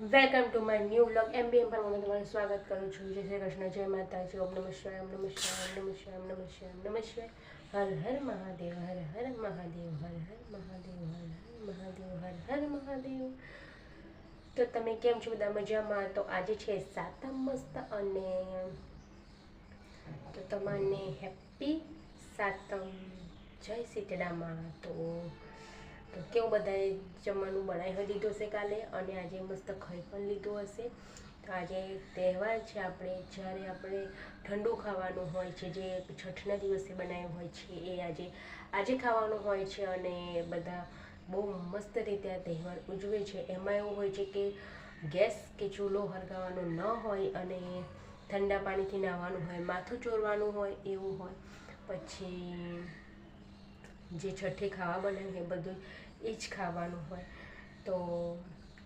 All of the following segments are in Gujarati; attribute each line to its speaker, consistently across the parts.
Speaker 1: Welcome to my new vlog MBM પર હું તમારું સ્વાગત કરું છું. જય શ્રી કૃષ્ણ, જય માતાજી. ઓમ નમઃ શિવાય, ઓમ નમઃ શિવાય, ઓમ નમઃ શિવાય, ઓમ નમઃ શિવાય, ઓમ નમઃ શિવાય. હર હર મહાદેવ, હર હર મહાદેવ, હર હર મહાદેવ, હર હર મહાદેવ, હર હર મહાદેવ. તો તમે કેમ છો બધા મજામાં? તો આજે છે સાતમ મસ્ત અને તો તમને હેપી સાતમ. જય સીતડામાં તો તો કેવું બધાએ જમવાનું બનાવી દીધું હશે કાલે અને આજે મસ્ત ખાઈ પણ લીધું હશે. તો આજે તહેવાર છે આપણે, જ્યારે આપણે ઠંડુ ખાવાનું હોય છે, જે છઠના દિવસે બનાવ્યું હોય છે, એ આજે આજે ખાવાનું હોય છે અને બધા બહુ મસ્ત રીતે આ તહેવાર ઉજવે છે. એમાં એવું હોય છે કે ગેસ કે ચૂલો હળગાવવાનો ન હોય અને ઠંડા પાણીથી નાહવાનું હોય, માથું ચોરવાનું હોય એવું હોય. પછી જે છઠ્ઠે ખાવા બનાવ્યું એ બધું એ જ ખાવાનું હોય. તો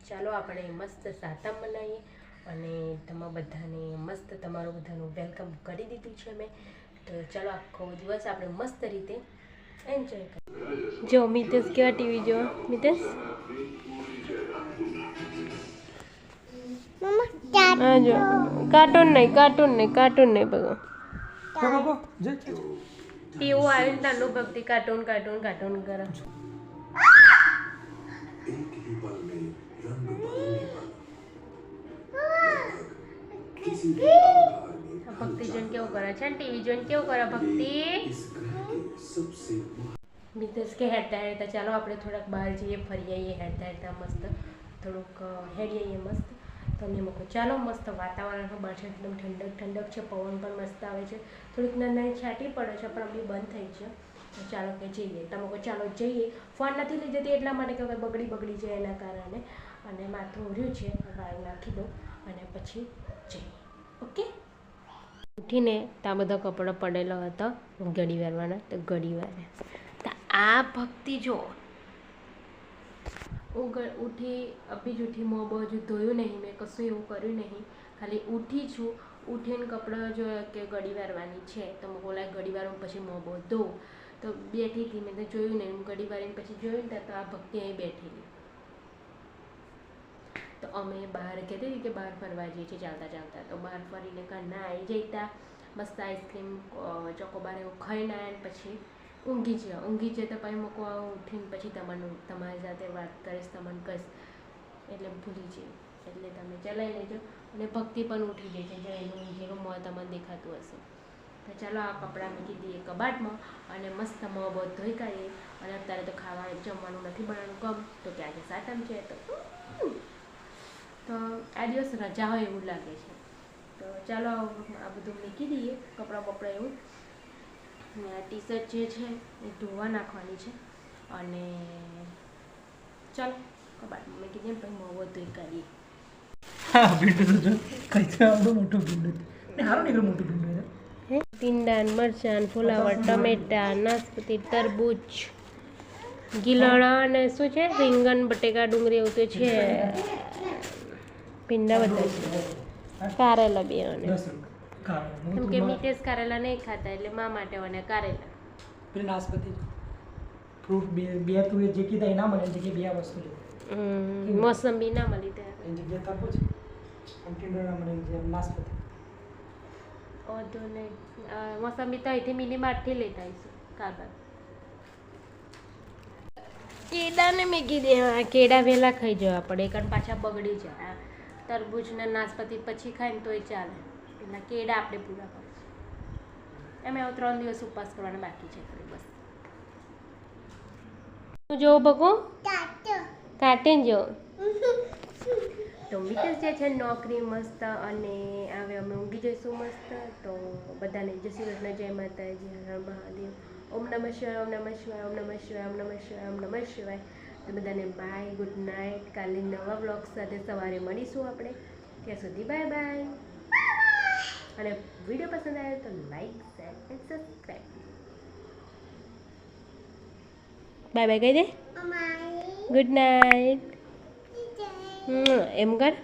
Speaker 1: ચાલો આપણે મસ્ત સાતમ બનાવીએ અને તમે બધાને મસ્ત તમારું બધાનું વેલકમ કરી દીધું છે મેં. તો ચાલો આખો દિવસ આપણે મસ્ત રીતે એન્જોય કરીએ. જો મિતેશ કેવા ટીવી જો મિતેશ? હા જો. કાર્ટૂન નહીં કાર્ટૂન નહીં કાર્ટૂન નહીં બધું તેઓ આવી રીતના અનુભવતી કાર્ટૂન કાર્ટૂન કાર્ટૂન કરે. ભક્તિજન કેવું કરે છે ટીવી જોઈને કેવું કરે ભક્તિ? મિતસ કે હેડતા હેડતા ચાલો આપણે થોડાક બહાર જઈએ ફરી આવીએ હેડતા હેડતા મસ્ત. થોડુંક હેડી આવીએ મસ્ત. તમને મૂકો. ચાલો મસ્ત વાતાવરણ બહાર છે, એકદમ ઠંડક ઠંડક છે, પવન પણ મસ્ત આવે છે. થોડીક નાની છાંટી પડે છે, પણ બી બંધ થઈ છે. તો ચાલો કે જઈએ. તમે કહો ચાલો જઈએ. ફોન નથી લઈ જતી એટલા માટે કે હવે બગડી બગડી જાય એના કારણે. અને માથું ઉર્યું છે વાળ નાખી દો અને પછી જઈએ. ઓકે? ઉઠીને ત્યાં બધા કપડાં પડેલો હતો ઘડી વારવાના તો ઘડી વારે તો આ ભક્તિ જો ગ- ઉઠી અભી જ ઉઠી મોં બહુ હજુ ધોયું નહીં, મેં કશું એવું કર્યું નહીં. ખાલી ઉઠી છું, ઉઠીને કપડાં જો કે ઘડી વારવાની છે, તો મેં બોલાય ઘડી વારું, પછી મોં બહુ ધોઉં. તો બેઠી હતી, મેં તો જોયું નહીં, હું ઘડી વારીને પછી જોયું ને તો આ ભક્તિ અહીં બેઠેલી તો અમે બહાર કહેતી હતી કે બહાર ફરવા જઈએ છીએ, ચાલતા ચાલતા. તો બહાર ફરીને ઘરના આવી જતા મસ્ત આઈસ્ક્રીમ ચોકોબાર એવું ખાઈને આવ્યા પછી ઊંઘી જાઓ, ઊંઘી જાય તો પછી મૂકો ઉઠીને પછી તમને તમારી સાથે વાત કરીશ, તમને કહીશ. એટલે ભૂલી જઈએ એટલે તમે ચલાવી લેજો અને ભક્તિ પણ ઉઠી જાય છે. જો એનું ઊંઘેલું મોં તમને દેખાતું હશે. તો ચાલો આ કપડાં મૂકી દઈએ કબાટમાં અને મસ્ત મોં બહુ ધોઈ કાઢીએ. અને અત્યારે તો ખાવા જમવાનું નથી બનાવવાનું ગમ તો કે આજે સાતમ છે તો તો આ દિવસ રજા હોય એવું લાગે છે. તો ચાલો આ બધું મૂકી દઈએ. કપડાં બપડા એવું. આ ટી શર્ટ જે છે એ ધોવા નાખવાની છે. અને ચાલો કબાટમાં મૂકી દઈએ પછી મોં ધોઈ કરીએ
Speaker 2: હા ભીંડું તો જો કઈ છે આવડું મોટું ભીંડું ને સારું નીકળ્યું મોટું ભીંડું છે.
Speaker 1: ટીંડાન મરચાં ફુલાવર ટમેટા નાસપતી તરબૂચ ગીલાણા અને શું છે? રીંગણ બટેકા ડુંગળી એવું તો છે. ભીંડા બધા છે. કારેલા બે અને કેમ કે મિતેશ કારેલા નહીં ખાતા એટલે મા માટે મને કારેલા.
Speaker 2: પેલી નાશપતિ ફ્રૂટ બે બે તું જે કીધા એ ના મળે જે બે વસ્તુ છે
Speaker 1: મોસંબી ના મળી ત્યારે.
Speaker 2: એની જગ્યાએ તરબૂચ છે. કન્ટેનર ના મળે જે નાસપતિ
Speaker 1: વાંધો નહીં. મોસંબી તો અહીંથી મિની માર્ટથી લેતા આવીશું કાગળ. કેળાને મેં કીધી કેળા વહેલા ખાઈ જવા પડે કારણ પાછા બગડી જાય. તરબૂચ ને નાશપતિ પછી ખાય ને તોય ચાલે. એટલે કેળા આપણે પૂરા કરીશું. એમ એવો ત્રણ દિવસ ઉપવાસ કરવાના બાકી છે ખાલી બસ. તું જોવો બગો કાટે. જો તો મિતેશ જે છે નોકરી મસ્ત અને હવે અમે ઊંઘી જઈશું મસ્ત. તો બધાને જય શ્રી કૃષ્ણ જય માતાજી હર મહાદેવ. ઓમ નમઃ શિવાય ઓમ નમઃ શિવાય ઓમ નમઃ શિવાય ઓમ નમઃ શિવાય ઓમ નમઃ શિવાય. તો બધાને બાય ગુડ નાઇટ કાલે નવા બ્લોગ સાથે સવારે મળીશું આપણે. ત્યાં સુધી બાય બાય અને વીડિયો પસંદ આવ્યો તો like share and subscribe bye bye કહી દે. ગુડ નાઇટ એમ કર.